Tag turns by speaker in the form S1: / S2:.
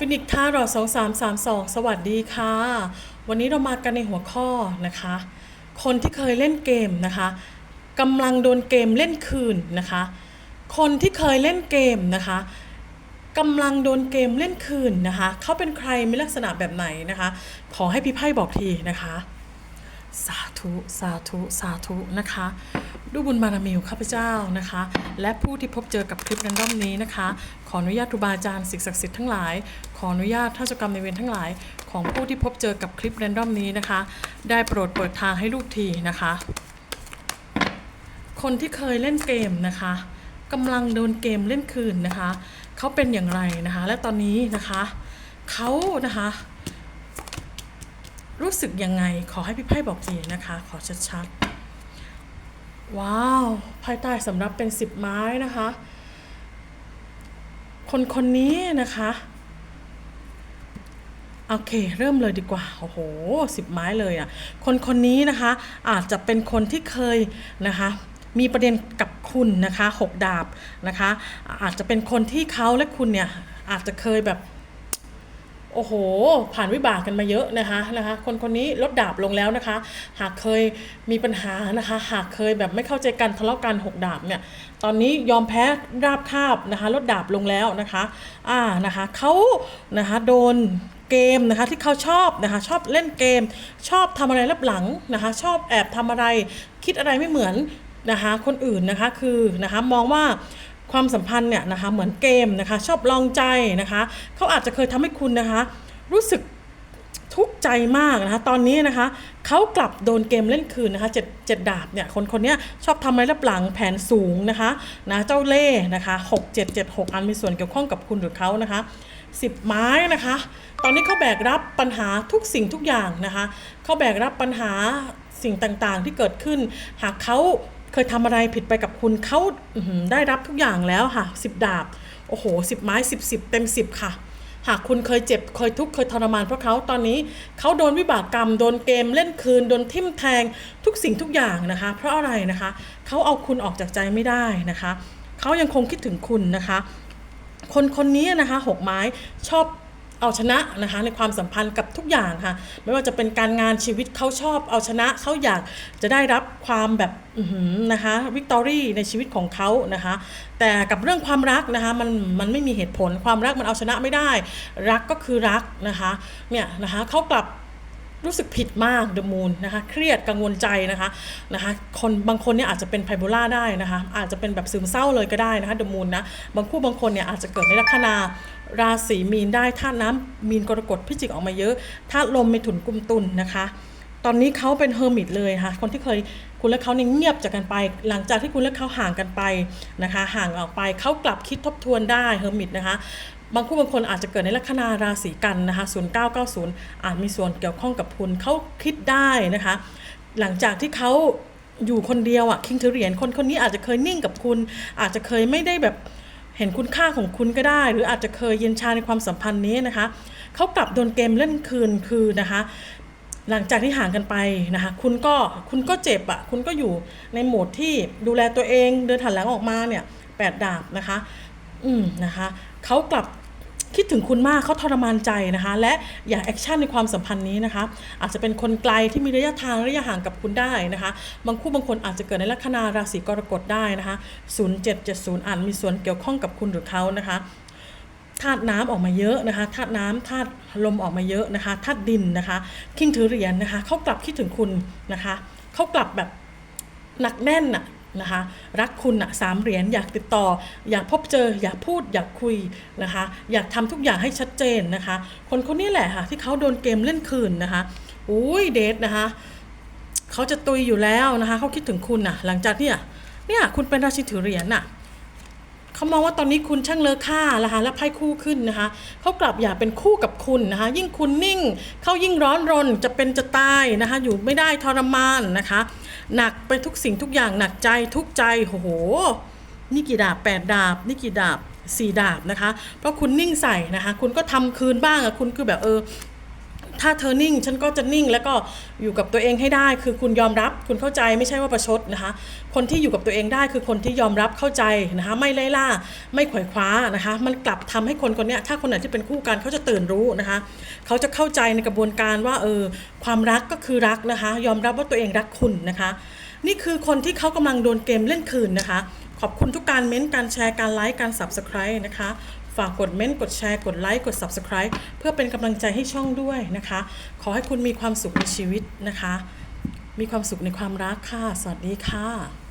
S1: ฟินิกท่ารอสองสามสามสองสวัสดีค่ะ วันนี้เรามากันในหัวข้อนะคะ คนที่เคยเล่นเกมนะคะกำลังโดนเกมเล่นคืนนะคะ คนที่เคยเล่นเกมนะคะกำลังโดนเกมเล่นคืนนะคะเขาเป็นใครมีลักษณะแบบไหนนะคะ ขอให้พี่ไพ่บอกทีนะคะ สาธุ สาธุ สาธุนะคะ ดูบุญบารมีของข้าพเจ้านะคะ และผู้ที่พบเจอกับคลิปแรนดอมนี้นะคะ ขออนุญาตครูบาอาจารย์สิ่งศักดิ์สิทธิ์ทั้งหลาย ขออนุญาตท่านเจ้ากรรมในเวรทั้งหลาย ของผู้ที่พบเจอกับคลิปแรนดอมนี้นะคะ ได้โปรดเปิดทางให้ลูกทีนะคะ คนที่เคยเล่นเกมนะคะกำลังโดนเกมเล่นคืนนะคะเขาเป็นอย่างไรนะคะ และตอนนี้นะคะเขานะคะรู้สึกยังไงขอให้พี่ไพ่บอกทีนะคะ ขอชัดๆ ว้าวไพ่ใต้สำรับเป็นสิบไม้นะคะ คนคนนี้นะคะ โอเค เริ่มเลยดีกว่า โอ้โหสิบไม้เลยอะ่ะ คนคนนี้นะคะ อาจจะเป็นคนที่เคยนะคะมีประเด็นกับคุณนะคะหกดาบนะคะ อาจจะเป็นคนที่เขาและคุณเนี่ยอาจจะเคยแบบ โอ้โห ผ่านวิบากกันมาเยอะนะคะนะคะ คนคนนี้ลดดาบลงแล้วนะคะ หากเคยมีปัญหานะคะ หากเคยแบบไม่เข้าใจกันทะเลาะกันหกดาบเนี่ยตอนนี้ยอมแพ้ราบคาบนะคะลดดาบลงแล้วนะคะอ่านะคะเขานะคะโดนเกมนะคะที่เขาชอบนะคะชอบเล่นเกม ชอบทำอะไรรับหลังนะคะ ชอบแอบทำอะไรคิดอะไรไม่เหมือนนะคะ คนอื่นนะคะคือนะคะมองว่า ความสัมพันธ์เนี่ยนะคะเหมือนเกมนะคะชอบลองใจนะคะเขาอาจจะเคยทำให้คุณนะคะรู้สึกทุกข์ใจมากนะคะตอนนี้นะคะเขากลับโดนเกมเล่นคืนนะคะเจ็ดเจ็ดดาบเนี่ยคนคนเนี้ยชอบทำอะไรรับหลังแผนสูงนะคะนะเจ้าเล่ห์นะคะหกเจ็ดเจ็ดหกอันมีส่วนเกี่ยวข้องกับคุณหรือเขานะคะสิบไม้นะคะ ตอนนี้เขาแบกรับปัญหาทุกสิ่งทุกอย่างนะคะเขาแบกรับปัญหาสิ่งต่างๆที่เกิดขึ้น หากเขา เคยทำอะไรผิดไปกับคุณเขาได้รับทุกอย่างแล้วค่ะสิบดาบ โอ้โหสิบไม้สิบสิบเต็มสิบค่ะ หากคุณเคยเจ็บเคยทุกข์เคยทรมานเพราะเขาตอนนี้เขาโดนวิบากกรรม โดนเกมเล่นคืน โดนทิ่มแทงทุกสิ่งทุกอย่างนะคะ เพราะอะไรนะคะเขาเอาคุณออกจากใจไม่ได้นะคะเขายังคงคิดถึงคุณนะคะ คนคนนี้นะคะหกไม้ชอบ เอาชนะนะคะในความสัมพันธ์กับทุกอย่างค่ะ ไม่ว่าจะเป็นการงานชีวิตเขาชอบ เอาชนะเขาอยากจะได้รับความแบบนะคะวิกตอรี่ในชีวิตของเขานะคะ แต่กับเรื่องความรักนะคะมันมันไม่มีเหตุผลความรักมันเอาชนะไม่ได้ รักก็คือรักนะคะเนี่ยนะคะเขากลับ รู้สึกผิดมากเดอะมูนนะคะเครียดกังวลใจนะคะนะคะคนบางคนเนี่ยอาจจะเป็นไพโบล่าได้นะคะอาจจะเป็นแบบซึมเศร้าเลยก็ได้นะคะเดอะมูนนะบางคู่บางคนเนี่ยอาจจะเกิดในลัคนาราศีมีนได้ธาตุน้ำมีนกรกฎพิจิกออกมาเยอะธาตุลมมีถุนกุมตุนนะคะ ตอนนี้เขาเป็นเฮอร์มิตเลยค่ะ คนที่เคยคุณและเขาเนี่ยเงียบจากกันไป หลังจากที่คุณและเขาห่างกันไปนะคะ ห่างออกไปเขากลับคิดทบทวนได้เฮอร์มิตนะคะบางคู่บางคนอาจจะเกิดในลัคนาราศีกันนะคะ0990 อาจมีส่วนเกี่ยวข้องกับคุณเขาคิดได้นะคะ หลังจากที่เขาอยู่คนเดียวอะคิงถือเรียญคนคนนี้อาจจะเคยนิ่งกับคุณ อาจจะเคยไม่ได้แบบเห็นคุณค่าของคุณก็ได้ หรืออาจจะเคยเย็นชาในความสัมพันธ์นี้นะคะเขากลับโดนเกมเล่นคืนคือนะคะ หลังจากที่ห่างกันไปนะคะ คุณก็คุณก็เจ็บอะ่ะ คุณก็อยู่ในโหมดที่ดูแลตัวเอง เดินถันหลังออกมาเนี่ยแปดดาบนะคะ อืมนะคะเขากลับคิดถึงคุณมากเขาทรมานใจนะคะ และอย่าแอคชั่นในความสัมพันธ์นี้นะคะ อาจจะเป็นคนไกลที่มีระยะทางระยะห่างกับคุณได้นะคะ บางคู่บางคนอาจจะเกิดในลัคนาราศีกรกฎได้นะคะ 0770อาจมีส่วนเกี่ยวข้องกับคุณหรือเขานะคะ ธาตุน้ำออกมาเยอะนะคะธาตุน้ำธาตุลมออกมาเยอะนะคะธาตุดินนะคะคิงถือเหรียญนะคะเขากลับคิดถึงคุณนะคะเขากลับแบบหนักแน่นน่ะนะคะรักคุณอะสามเหรียญอยากติดต่อ อยากพบเจอ อยากพูดอยากคุยนะคะ อยากทำทุกอย่างให้ชัดเจนนะคะ คนคนนี้แหละค่ะ ที่เขาโดนเกมเล่นคืนนะคะอุ้ยเดทนะคะเขาจะตุยอยู่แล้วนะคะเขาคิดถึงคุณน่ะหลังจากเนี่ยเนี่ยคุณเป็นราชินถือเหรียญน่ะ เขามองว่าตอนนี้คุณช่างเลอค่าแล้วค่ะและไพ่คู่ขึ้นนะคะเขากลับอยากเป็นคู่กับคุณนะคะยิ่งคุณนิ่งเขายิ่งร้อนรนจะเป็นจะตายนะคะอยู่ไม่ได้ทรมานนะคะ หนักไปทุกสิ่งทุกอย่างหนักใจทุกใจโอ้โหนี่กี่ดาบแปดดาบนี่กี่ดาบสี่ดาบนะคะ เพราะคุณนิ่งใส่นะคะ คุณก็ทำคืนบ้างอะคุณคือแบบเออ ถ้าเธอนิ่ง ฉันก็จะนิ่งแล้วก็อยู่กับตัวเองให้ได้ คือคุณยอมรับ คุณเข้าใจไม่ใช่ว่าประชดนะคะ คนที่อยู่กับตัวเองได้คือคนที่ยอมรับเข้าใจนะคะไม่ไล่ล่า ไม่ขวายคว้านะคะ มันกลับทำให้คนคนนี้ถ้าคนไหนที่เป็นคู่กันเขาจะตื่นรู้นะคะ เขาจะเข้าใจในกระบวนการว่าเออความรักก็คือรักนะคะ ยอมรับว่าตัวเองรักคุณนะคะ นี่คือคนที่เขากำลังโดนเกมเล่นคืนนะคะขอบคุณทุกการเม้นต์การแชร์ การไลค์ การ Subscribe นะคะ ฝากกดเม้นต์กดแชร์กดไลค์กด Subscribe เพื่อเป็นกำลังใจให้ช่องด้วยนะคะ ขอให้คุณมีความสุขในชีวิตนะคะ มีความสุขในความรักค่ะ สวัสดีค่ะ